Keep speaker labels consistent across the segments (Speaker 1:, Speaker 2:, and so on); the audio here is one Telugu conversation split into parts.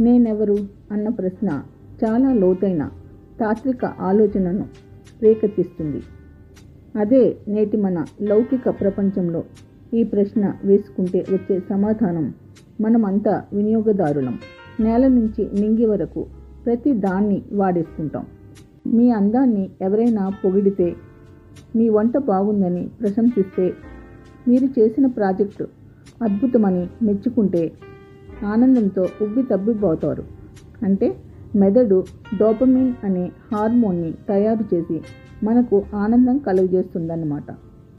Speaker 1: నేనెవరు? అన్న ప్రశ్న చాలా లోతైన తాత్విక ఆలోచనను రేకెత్తిస్తుంది. అదే నేటి మన లౌకిక ప్రపంచంలో ఈ ప్రశ్న వేసుకుంటే వచ్చే సమాధానం మనమంతా వినియోగదారులం. నేల నుంచి నింగి వరకు ప్రతి దాన్ని వాడేసుకుంటాం. మీ అందాన్ని ఎవరైనా పొగిడితే మీ వంట బాగుందని ప్రశంసిస్తే మీరు చేసిన ప్రాజెక్టు అద్భుతమని మెచ్చుకుంటే ఆనందంతో ఉబ్బి తబ్బిపోతారు. అంటే మెదడు డోపమిన్ అనే హార్మోన్ని తయారు చేసి మనకు ఆనందం కలుగజేస్తుందన్నమాట.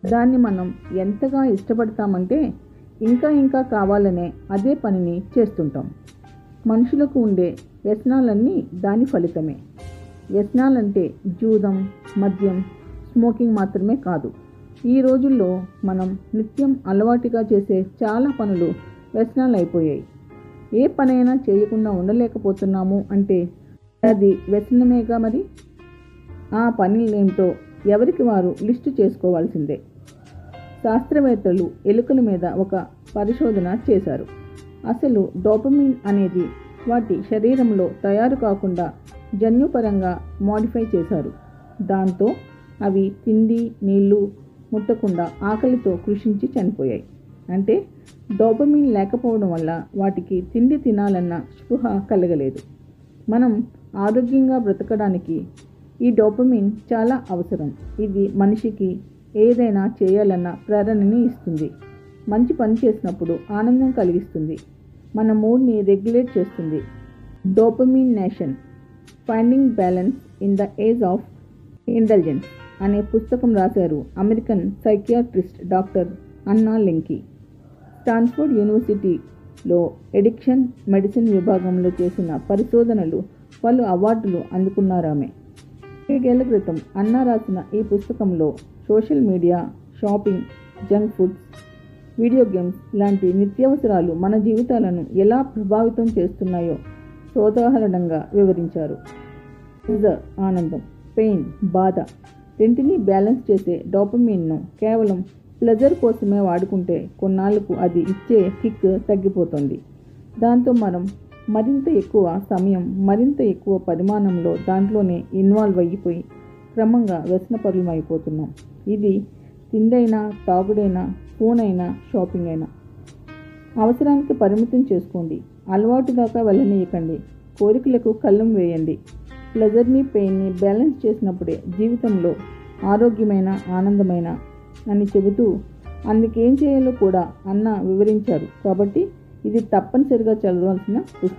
Speaker 1: దాన్ని మనం ఎంతగా ఇష్టపడతామంటే ఇంకా ఇంకా కావాలనే అదే పనిని చేస్తుంటాం. మనుషులకు ఉండే వ్యసనాలన్నీ దాని ఫలితమే. వ్యసనాలంటే జూదం మద్యం స్మోకింగ్ మాత్రమే కాదు. ఈ రోజుల్లో మనం నిత్యం అలవాటుగా చేసే చాలా పనులు వ్యసనాలు అయిపోయాయి ఏ పనైనా చేయకుండా ఉండలేకపోతున్నాము అంటే అది వ్యసనమేగా మరి? ఆ పనులేంటో ఎవరికి వారు లిస్టు చేసుకోవాల్సిందే. శాస్త్రవేత్తలు ఎలుకల మీద ఒక పరిశోధన చేశారు. అసలు డోపమిన్ అనేది వాటి శరీరంలో తయారు కాకుండా జన్యుపరంగా మోడిఫై చేశారు. దాంతో అవి తిండి నీళ్ళు ముట్టకుండా ఆకలితో కృషించి చనిపోయాయి. అంటే డోపమిన్ లేకపోవడం వల్ల వాటికి తిండి తినాలన్న స్పృహ కలగలేదు. మనం ఆరోగ్యంగా బ్రతకడానికి ఈ డోపమిన్ చాలా అవసరం. ఇది మనిషికి ఏదైనా చేయాలన్న ప్రేరణని ఇస్తుంది. మంచి పని చేసినప్పుడు ఆనందం కలిగిస్తుంది. మన మూడ్ని రెగ్యులేట్ చేస్తుంది. Dopamine nation finding balance in the age of intelligence అనే పుస్తకం రాశారు American psychiatrist doctor Anna Lembke. Stanford యూనివర్సిటీలో ఎడిక్షన్ మెడిసిన్ విభాగంలో చేసిన పరిశోధనలు పలు అవార్డులు అందుకున్నారామె. ఏడేళ్ళ క్రితం అన్నా రాసిన ఈ పుస్తకంలో social media shopping junk foods video games లాంటి నిత్యావసరాలు మన జీవితాలను ఎలా ప్రభావితం చేస్తున్నాయో సోదాహరణంగా వివరించారు. ప్లెజర్ ఆనందం పెయిన్ బాధ రెంటిని బ్యాలెన్స్ చేసే డోపమీన్ను కేవలం ప్లెజర్ కోసమే వాడుకుంటే కొన్నాళ్ళకు అది ఇచ్చే కిక్ తగ్గిపోతుంది. దాంతో మనం మరింత ఎక్కువ సమయం మరింత ఎక్కువ పరిమాణంలో దాంట్లోనే ఇన్వాల్వ్ అయిపోయి క్రమంగా వ్యసనపరులం అయిపోతున్నాం ఇది తిండైనా తాగుడైనా ఫోన్ అయినా షాపింగ్ అయినా అవసరానికి పరిమితం చేసుకోండి. అలవాటు దాకా వెళ్ళనీయకండి. కోరికలకు కళ్ళం వేయండి. ప్లెజర్ని పెయిన్ని బ్యాలెన్స్ చేసినప్పుడే జీవితంలో ఆరోగ్యమైన ఆనందమైన అని చెబుతూ అందుకేం చేయాలో కూడా అన్న వివరించారు. కాబట్టి ఇది తప్పనిసరిగా చదవాల్సిన పుస్తకం.